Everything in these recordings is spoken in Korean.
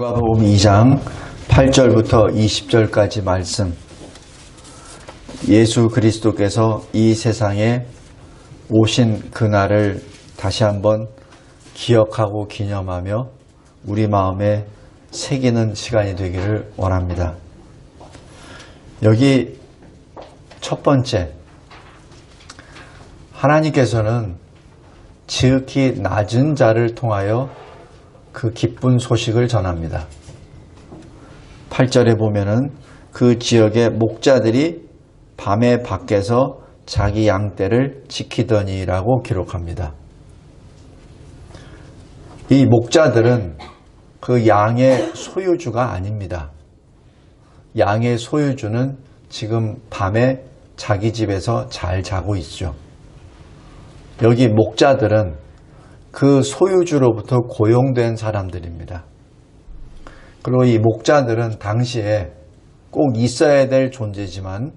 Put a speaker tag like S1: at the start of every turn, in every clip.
S1: 누가복음 2장 8절부터 20절까지 말씀. 예수 그리스도께서 이 세상에 오신 그날을 다시 한번 기억하고 기념하며 우리 마음에 새기는 시간이 되기를 원합니다. 여기 첫 번째, 하나님께서는 지극히 낮은 자를 통하여 그 기쁜 소식을 전합니다. 8절에 보면은 그 지역의 목자들이 밤에 밖에서 자기 양떼를 지키더니라고 기록합니다. 이 목자들은 그 양의 소유주가 아닙니다. 양의 소유주는 지금 밤에 자기 집에서 잘 자고 있죠. 여기 목자들은 그 소유주로부터 고용된 사람들입니다. 그리고 이 목자들은 당시에 꼭 있어야 될 존재지만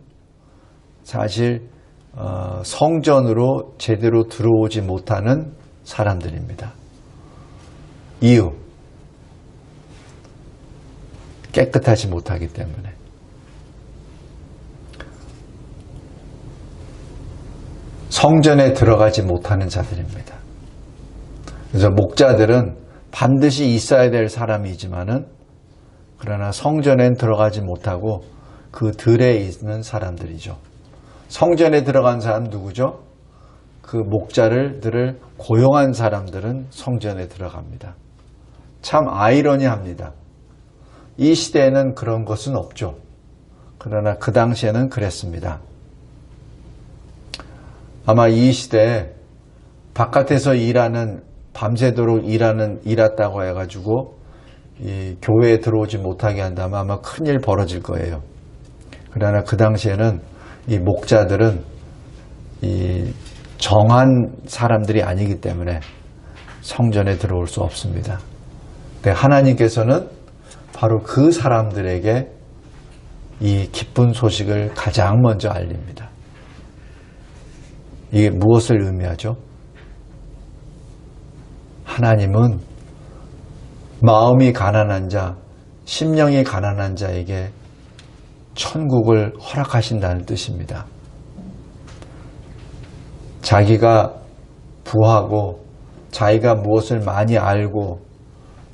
S1: 사실 어, 성전으로 제대로 들어오지 못하는 사람들입니다. 이유 깨끗하지 못하기 때문에 성전에 들어가지 못하는 자들입니다. 그래서 목자들은 반드시 있어야 될 사람이지만은 그러나 성전엔 들어가지 못하고 그 들에 있는 사람들이죠. 성전에 들어간 사람 누구죠? 그 목자를 들을 고용한 사람들은 성전에 들어갑니다. 참 아이러니합니다. 이 시대에는 그런 것은 없죠. 그러나 그 당시에는 그랬습니다. 아마 이 시대에 바깥에서 일하는 밤새도록 일하는 일했다고 해가지고 이 교회에 들어오지 못하게 한다면 아마 큰일 벌어질 거예요. 그러나 그 당시에는 이 목자들은 이 정한 사람들이 아니기 때문에 성전에 들어올 수 없습니다. 근데 하나님께서는 바로 그 사람들에게 이 기쁜 소식을 가장 먼저 알립니다. 이게 무엇을 의미하죠? 하나님은 마음이 가난한 자, 심령이 가난한 자에게 천국을 허락하신다는 뜻입니다. 자기가 부하고 자기가 무엇을 많이 알고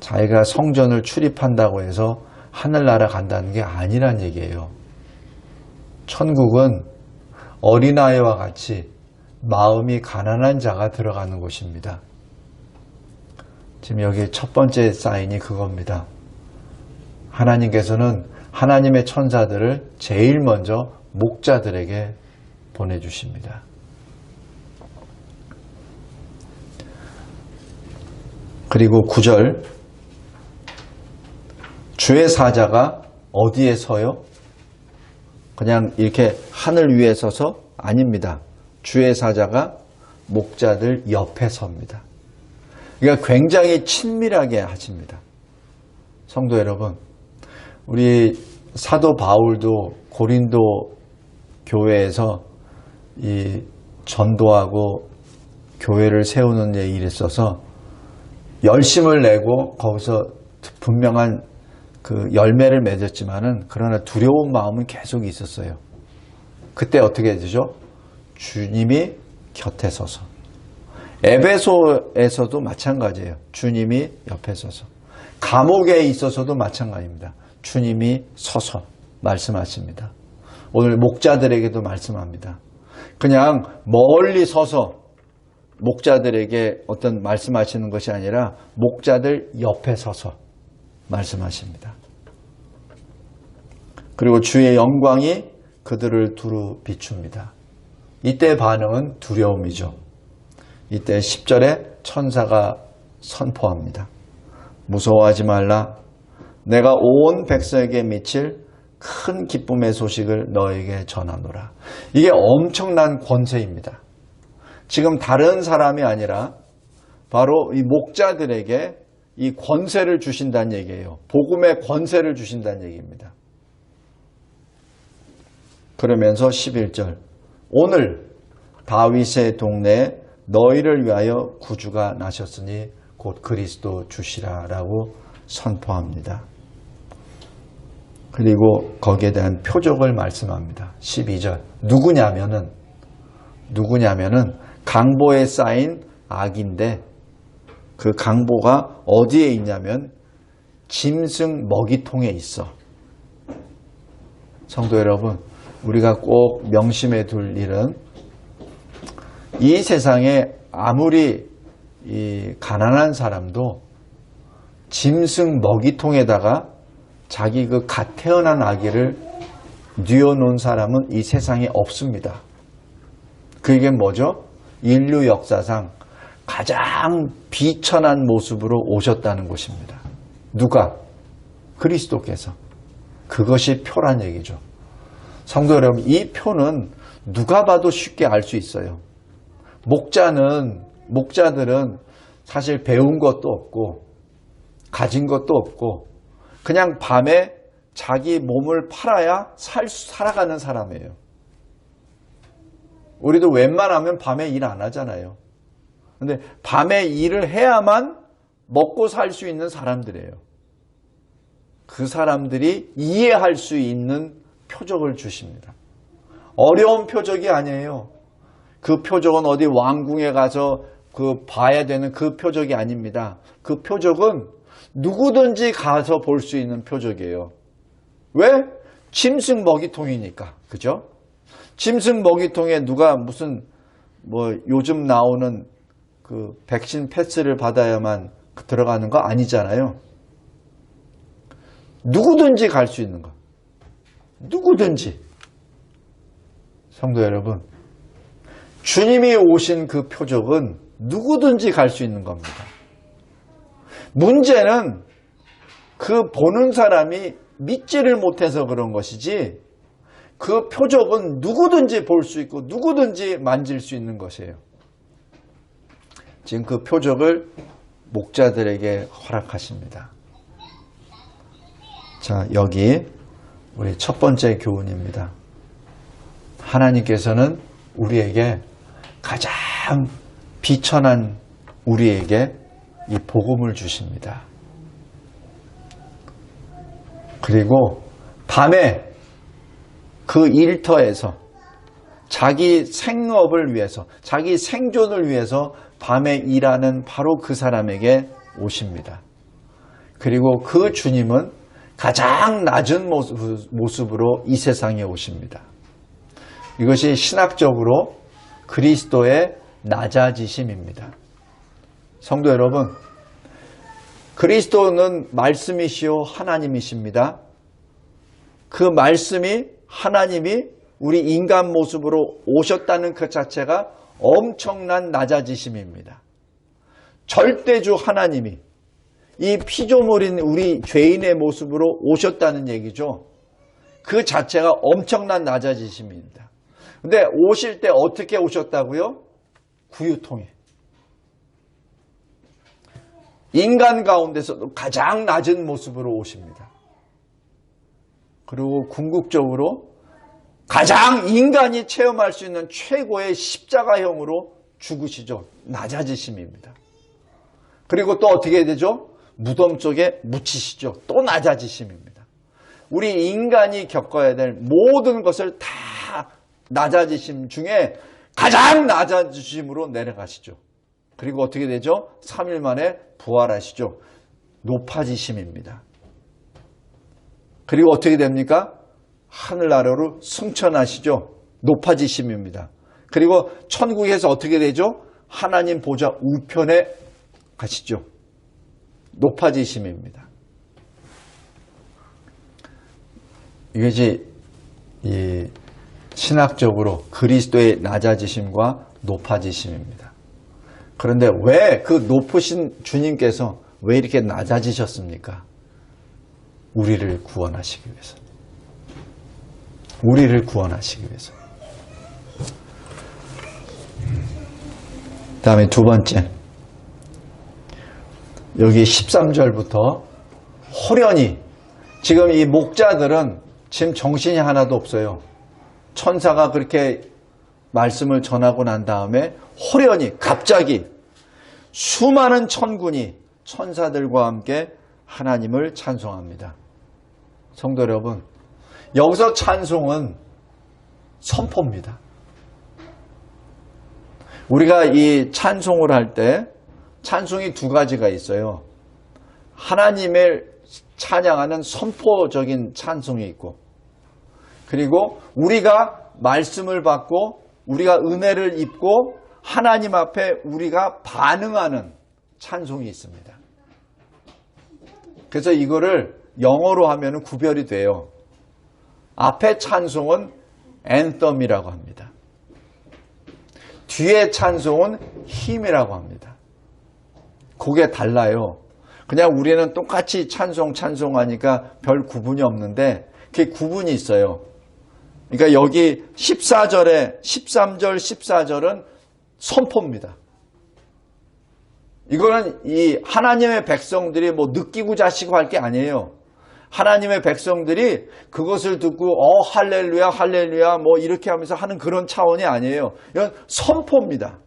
S1: 자기가 성전을 출입한다고 해서 하늘나라 간다는 게 아니란 얘기예요. 천국은 어린아이와 같이 마음이 가난한 자가 들어가는 곳입니다. 지금 여기 첫 번째 사인이 그겁니다. 하나님께서는 하나님의 천사들을 제일 먼저 목자들에게 보내주십니다. 그리고 9절 주의 사자가 어디에 서요? 그냥 이렇게 하늘 위에 서서 아닙니다. 주의 사자가 목자들 옆에 섭니다. 그러니까 굉장히 친밀하게 하십니다. 성도 여러분, 우리 사도 바울도 고린도 교회에서 이 전도하고 교회를 세우는 일에 있어서 열심을 내고 거기서 분명한 그 열매를 맺었지만은 그러나 두려운 마음은 계속 있었어요. 그때 어떻게 되죠? 주님이 곁에 서서. 에베소에서도 마찬가지예요. 주님이 옆에 서서. 감옥에 있어서도 마찬가지입니다. 주님이 서서 말씀하십니다. 오늘 목자들에게도 말씀합니다. 그냥 멀리 서서 목자들에게 어떤 말씀하시는 것이 아니라 목자들 옆에 서서 말씀하십니다. 그리고 주의 영광이 그들을 두루 비춥니다. 이때 반응은 두려움이죠. 이때 10절에 천사가 선포합니다. 무서워하지 말라. 내가 온 백성에게 미칠 큰 기쁨의 소식을 너에게 전하노라. 이게 엄청난 권세입니다. 지금 다른 사람이 아니라 바로 이 목자들에게 이 권세를 주신다는 얘기예요. 복음의 권세를 주신다는 얘기입니다. 그러면서 11절 오늘 다윗의 동네에 너희를 위하여 구주가 나셨으니 곧 그리스도 주시라라고 선포합니다. 그리고 거기에 대한 표적을 말씀합니다. 12절. 누구냐면은 누구냐면은 강보에 쌓인 악인데 그 강보가 어디에 있냐면 짐승 먹이통에 있어. 성도 여러분, 우리가 꼭 명심해 둘 일은 이 세상에 아무리 이 가난한 사람도 짐승 먹이통에다가 자기 그 갓 태어난 아기를 뉘어놓은 사람은 이 세상에 없습니다. 그게 뭐죠? 인류 역사상 가장 비천한 모습으로 오셨다는 것입니다. 누가? 그리스도께서. 그것이 표란 얘기죠. 성도 여러분, 이 표는 누가 봐도 쉽게 알 수 있어요. 목자는, 목자들은 사실 배운 것도 없고, 가진 것도 없고, 그냥 밤에 자기 몸을 팔아야 살, 살아가는 사람이에요. 우리도 웬만하면 밤에 일 안 하잖아요. 근데 밤에 일을 해야만 먹고 살 수 있는 사람들이에요. 그 사람들이 이해할 수 있는 표적을 주십니다. 어려운 표적이 아니에요. 그 표적은 어디 왕궁에 가서 그 봐야 되는 그 표적이 아닙니다. 그 표적은 누구든지 가서 볼 수 있는 표적이에요. 왜? 짐승 먹이통이니까. 그죠? 짐승 먹이통에 누가 무슨 뭐 요즘 나오는 그 백신 패스를 받아야만 들어가는 거 아니잖아요. 누구든지 갈 수 있는 거. 누구든지. 성도 여러분, 주님이 오신 그 표적은 누구든지 갈 수 있는 겁니다. 문제는 그 보는 사람이 믿지를 못해서 그런 것이지 그 표적은 누구든지 볼 수 있고 누구든지 만질 수 있는 것이에요. 지금 그 표적을 목자들에게 허락하십니다. 자, 여기 우리 첫 번째 교훈입니다. 하나님께서는 우리에게 가장 비천한 우리에게 이 복음을 주십니다. 그리고 밤에 그 일터에서 자기 생업을 위해서, 자기 생존을 위해서 밤에 일하는 바로 그 사람에게 오십니다. 그리고 그 주님은 가장 낮은 모습, 으로이 세상에 오십니다. 이것이 신학적으로 그리스도의 낮아지심입니다. 성도 여러분, 그리스도는 말씀이시요 하나님이십니다. 그 말씀이 하나님이 우리 인간 모습으로 오셨다는 그 자체가 엄청난 낮아지심입니다. 절대주 하나님이 이 피조물인 우리 죄인의 모습으로 오셨다는 얘기죠. 그 자체가 엄청난 낮아지심입니다. 근데 오실 때 어떻게 오셨다고요? 구유통에. 인간 가운데서도 가장 낮은 모습으로 오십니다. 그리고 궁극적으로 가장 인간이 체험할 수 있는 최고의 십자가형으로 죽으시죠. 낮아지심입니다. 그리고 또 어떻게 되죠? 무덤 쪽에 묻히시죠. 또 낮아지심입니다. 우리 인간이 겪어야 될 모든 것을 다 낮아지심 중에 가장 낮아지심으로 내려가시죠. 그리고 어떻게 되죠? 3일 만에 부활하시죠. 높아지심입니다. 그리고 어떻게 됩니까? 하늘나라로 승천하시죠. 높아지심입니다. 그리고 천국에서 어떻게 되죠? 하나님 보좌 우편에 가시죠. 높아지심입니다. 이것이 이 신학적으로 그리스도의 낮아지심과 높아지심입니다. 그런데 왜 그 높으신 주님께서 왜 이렇게 낮아지셨습니까? 우리를 구원하시기 위해서. 우리를 구원하시기 위해서. 다음에 두 번째. 여기 13절부터 호련히 지금 이 목자들은 지금 정신이 하나도 없어요. 천사가 그렇게 말씀을 전하고 난 다음에 호련히 갑자기 수많은 천군이 천사들과 함께 하나님을 찬송합니다. 성도 여러분, 여기서 찬송은 선포입니다. 우리가 이 찬송을 할때 찬송이 두 가지가 있어요. 하나님을 찬양하는 선포적인 찬송이 있고 그리고 우리가 말씀을 받고 우리가 은혜를 입고 하나님 앞에 우리가 반응하는 찬송이 있습니다. 그래서 이거를 영어로 하면 구별이 돼요. 앞에 찬송은 앤썸이라고 합니다. 뒤에 찬송은 힘이라고 합니다. 그게 달라요. 그냥 우리는 똑같이 찬송, 찬송하니까 별 구분이 없는데 그게 구분이 있어요. 그러니까 여기 14절에 13절, 14절은 선포입니다. 이거는 이 하나님의 백성들이 뭐 느끼고 자시고 할 게 아니에요. 하나님의 백성들이 그것을 듣고 어 할렐루야 할렐루야 뭐 이렇게 하면서 하는 그런 차원이 아니에요. 이건 선포입니다.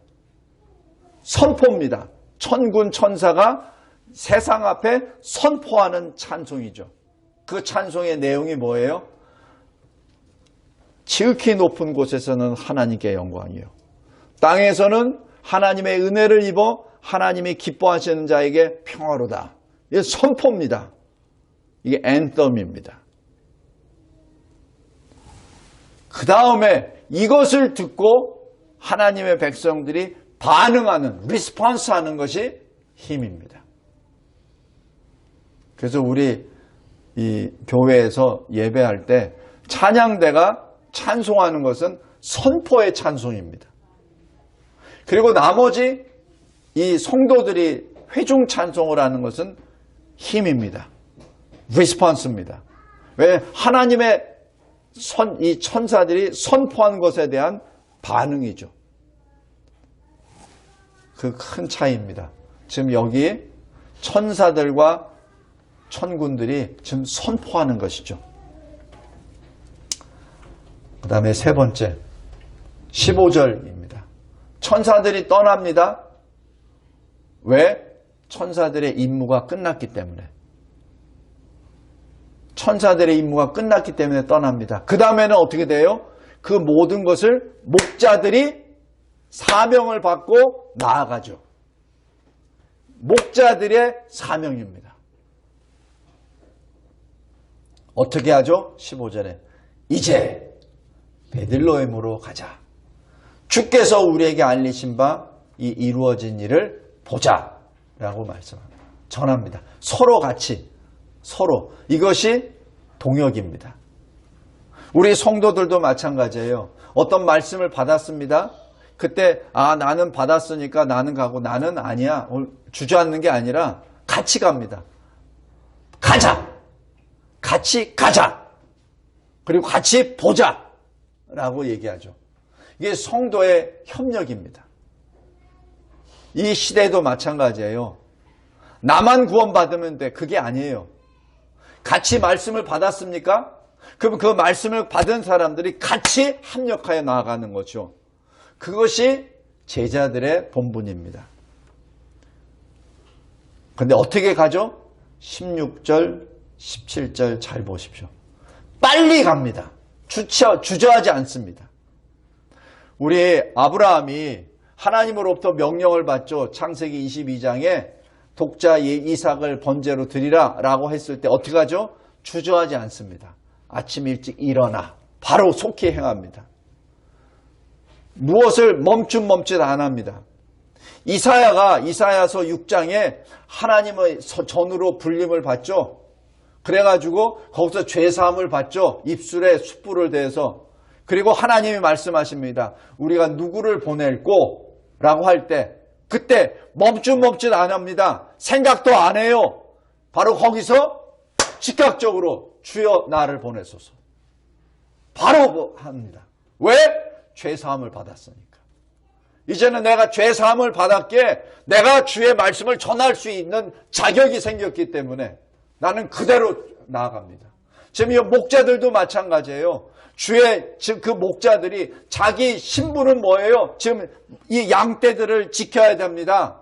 S1: 선포입니다. 천군 천사가 세상 앞에 선포하는 찬송이죠. 그 찬송의 내용이 뭐예요? 지극히 높은 곳에서는 하나님께 영광이요. 땅에서는 하나님의 은혜를 입어 하나님이 기뻐하시는 자에게 평화로다. 이게 선포입니다. 이게 앤썸입니다. 그 다음에 이것을 듣고 하나님의 백성들이 반응하는, 리스폰스 하는 것이 힘입니다. 그래서 우리 이 교회에서 예배할 때 찬양대가 찬송하는 것은 선포의 찬송입니다. 그리고 나머지 이 성도들이 회중 찬송을 하는 것은 힘입니다. 리스폰스입니다. 왜 하나님의 선, 이 천사들이 선포한 것에 대한 반응이죠. 그 큰 차이입니다. 지금 여기 천사들과 천군들이 지금 선포하는 것이죠. 그 다음에 세 번째, 15절입니다. 천사들이 떠납니다. 왜? 천사들의 임무가 끝났기 때문에. 천사들의 임무가 끝났기 때문에 떠납니다. 그 다음에는 어떻게 돼요? 그 모든 것을 목자들이 사명을 받고 나아가죠. 목자들의 사명입니다. 어떻게 하죠? 15절에 이제 베들로헴으로 가자. 주께서 우리에게 알리신 바 이 이루어진 일을 보자. 라고 말씀합니다. 전합니다. 서로 같이, 서로. 이것이 동역입니다. 우리 성도들도 마찬가지예요. 어떤 말씀을 받았습니다. 그때, 아, 나는 받았으니까 나는 가고 나는 아니야. 주저앉는 게 아니라 같이 갑니다. 가자! 같이 가자! 그리고 같이 보자! 라고 얘기하죠. 이게 성도의 협력입니다. 이 시대도 마찬가지예요. 나만 구원받으면 돼. 그게 아니에요. 같이 말씀을 받았습니까? 그럼 그 말씀을 받은 사람들이 같이 합력하여 나아가는 거죠. 그것이 제자들의 본분입니다. 근데 어떻게 가죠? 16절, 17절 잘 보십시오. 빨리 갑니다. 주저, 주저하지 않습니다. 우리 아브라함이 하나님으로부터 명령을 받죠. 창세기 22장에 독자 이삭을 번제로 드리라 라고 했을 때 어떻게 하죠? 주저하지 않습니다. 아침 일찍 일어나 바로 속히 행합니다. 무엇을 멈춤멈칫 안 합니다. 이사야가 이사야서 6장에 하나님의 전으로 불림을 받죠. 그래가지고 거기서 죄사함을 받죠. 입술에 숯불을 대서 그리고 하나님이 말씀하십니다. 우리가 누구를 보낼고 라고 할 때 그때 멈춤멈칫 안 합니다. 생각도 안 해요. 바로 거기서 즉각적으로 주여 나를 보내소서. 바로 합니다. 왜? 죄사함을 받았으니까. 이제는 내가 죄사함을 받았기에 내가 주의 말씀을 전할 수 있는 자격이 생겼기 때문에 나는 그대로 나아갑니다. 지금 이 목자들도 마찬가지예요. 주의 지금 그 목자들이 자기 신분은 뭐예요? 지금 이 양떼들을 지켜야 됩니다.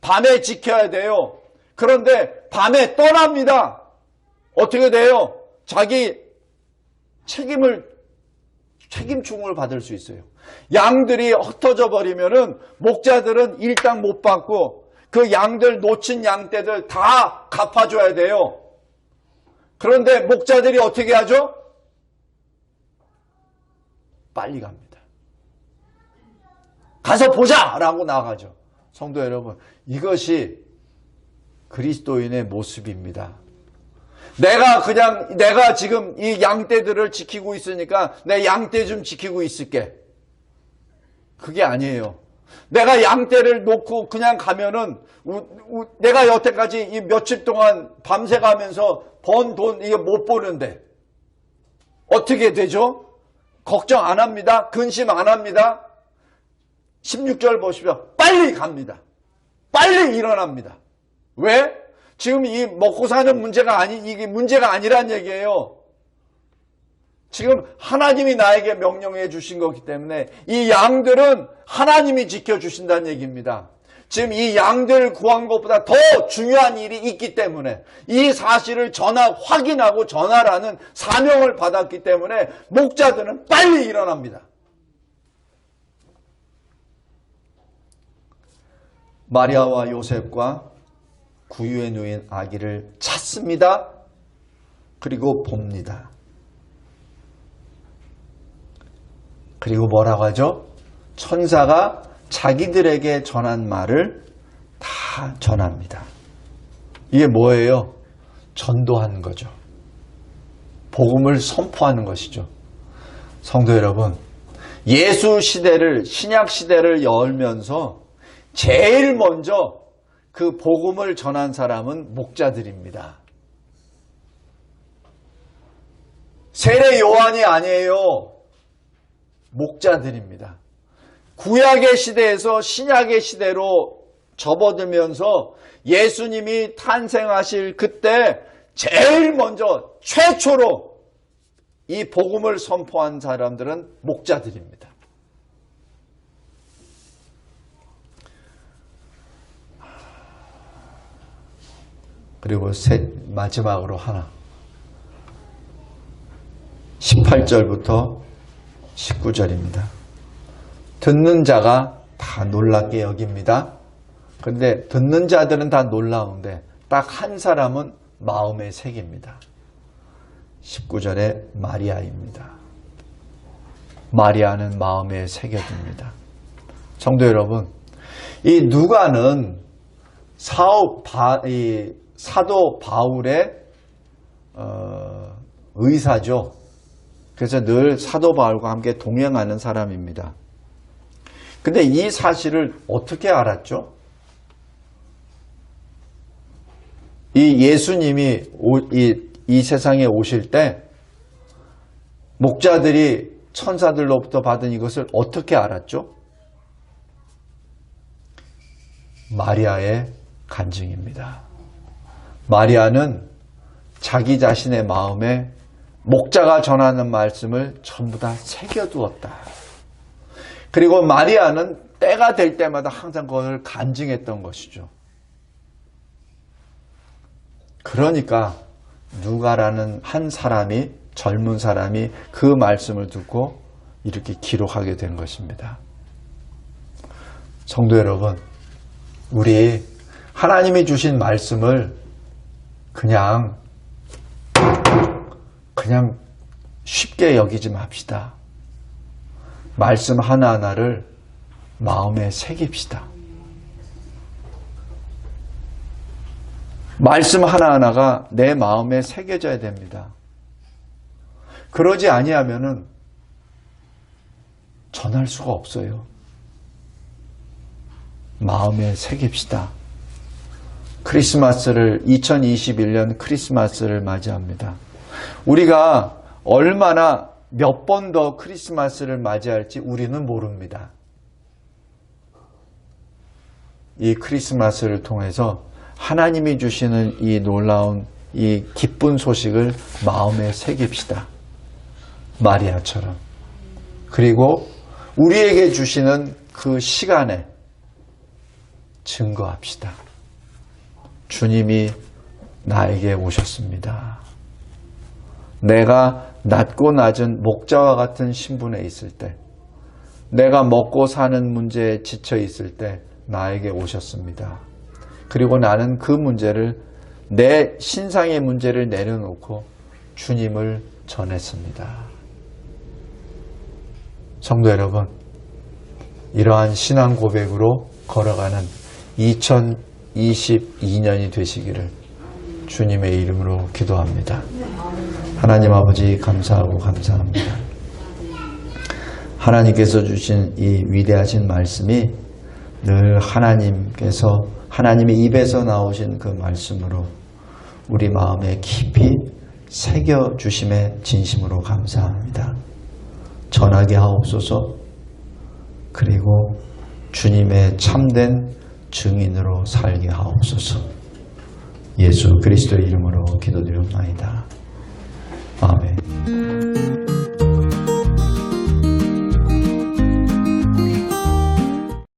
S1: 밤에 지켜야 돼요. 그런데 밤에 떠납니다. 어떻게 돼요? 자기 책임을 책임충을 받을 수 있어요. 양들이 흩어져 버리면은 목자들은 일당 못 받고 그 양들 놓친 양떼들 다 갚아줘야 돼요. 그런데 목자들이 어떻게 하죠? 빨리 갑니다. 가서 보자! 라고 나가죠. 성도 여러분, 이것이 그리스도인의 모습입니다. 내가 그냥, 내가 지금 이 양떼들을 지키고 있으니까 내 양떼 좀 지키고 있을게. 그게 아니에요. 내가 양떼를 놓고 그냥 가면은 우, 우, 내가 여태까지 이 며칠 동안 밤새 가면서 번 돈 이거 못 보는데 어떻게 되죠? 걱정 안 합니다. 근심 안 합니다. 16절 보십시오. 빨리 갑니다. 빨리 일어납니다. 왜? 지금 이 먹고 사는 문제가 아니, 이게 문제가 아니란 얘기예요. 지금 하나님이 나에게 명령해 주신 거기 때문에 이 양들은 하나님이 지켜 주신다는 얘기입니다. 지금 이 양들 구한 것보다 더 중요한 일이 있기 때문에 이 사실을 전하, 확인하고 전하라는 사명을 받았기 때문에 목자들은 빨리 일어납니다. 마리아와 요셉과 구유에 누인 아기를 찾습니다. 그리고 봅니다. 그리고 뭐라고 하죠? 천사가 자기들에게 전한 말을 다 전합니다. 이게 뭐예요? 전도하는 거죠. 복음을 선포하는 것이죠. 성도 여러분, 예수 시대를, 신약 시대를 열면서 제일 먼저 그 복음을 전한 사람은 목자들입니다. 세례 요한이 아니에요. 목자들입니다. 구약의 시대에서 신약의 시대로 접어들면서 예수님이 탄생하실 그때 제일 먼저 최초로 이 복음을 선포한 사람들은 목자들입니다. 그리고 셋 마지막으로 하나 18절부터 19절입니다. 듣는 자가 다 놀랍게 여깁니다. 그런데 듣는 자들은 다 놀라운데 딱 한 사람은 마음의 색입니다. 19절에 마리아입니다. 마리아는 마음에 새겨집니다. 성도 여러분, 이 누가는 사업 바, 이 사도 바울의 어, 의사죠. 그래서 늘 사도 바울과 함께 동행하는 사람입니다. 근데 이 사실을 어떻게 알았죠? 이 예수님이 이, 이 세상에 오실 때 목자들이 천사들로부터 받은 이것을 어떻게 알았죠? 마리아의 간증입니다. 마리아는 자기 자신의 마음에 목자가 전하는 말씀을 전부 다 새겨두었다. 그리고 마리아는 때가 될 때마다 항상 그것을 간증했던 것이죠. 그러니까 누가라는 한 사람이 젊은 사람이 그 말씀을 듣고 이렇게 기록하게 된 것입니다. 성도 여러분, 우리 하나님이 주신 말씀을 그냥 그냥 쉽게 여기지 맙시다. 말씀 하나하나를 마음에 새깁시다. 말씀 하나하나가 내 마음에 새겨져야 됩니다. 그러지 아니하면은 전할 수가 없어요. 마음에 새깁시다. 크리스마스를 2021년 크리스마스를 맞이합니다. 우리가 얼마나 몇 번 더 크리스마스를 맞이할지 우리는 모릅니다. 이 크리스마스를 통해서 하나님이 주시는 이 놀라운 이 기쁜 소식을 마음에 새깁시다. 마리아처럼. 그리고 우리에게 주시는 그 시간에 증거합시다. 주님이 나에게 오셨습니다. 내가 낮고 낮은 목자와 같은 신분에 있을 때, 내가 먹고 사는 문제에 지쳐 있을 때 나에게 오셨습니다. 그리고 나는 그 문제를 내 신상의 문제를 내려놓고 주님을 전했습니다. 성도 여러분, 이러한 신앙 고백으로 걸어가는 2022년이 되시기를 주님의 이름으로 기도합니다. 하나님 아버지 감사하고 감사합니다. 하나님께서 주신 이 위대하신 말씀이 늘 하나님께서 하나님의 입에서 나오신 그 말씀으로 우리 마음에 깊이 새겨 주심에 진심으로 감사합니다. 전하게 하옵소서. 그리고 주님의 참된 증인으로 살게 하옵소서. 예수 그리스도의 이름으로 기도드리옵나이다. 아멘.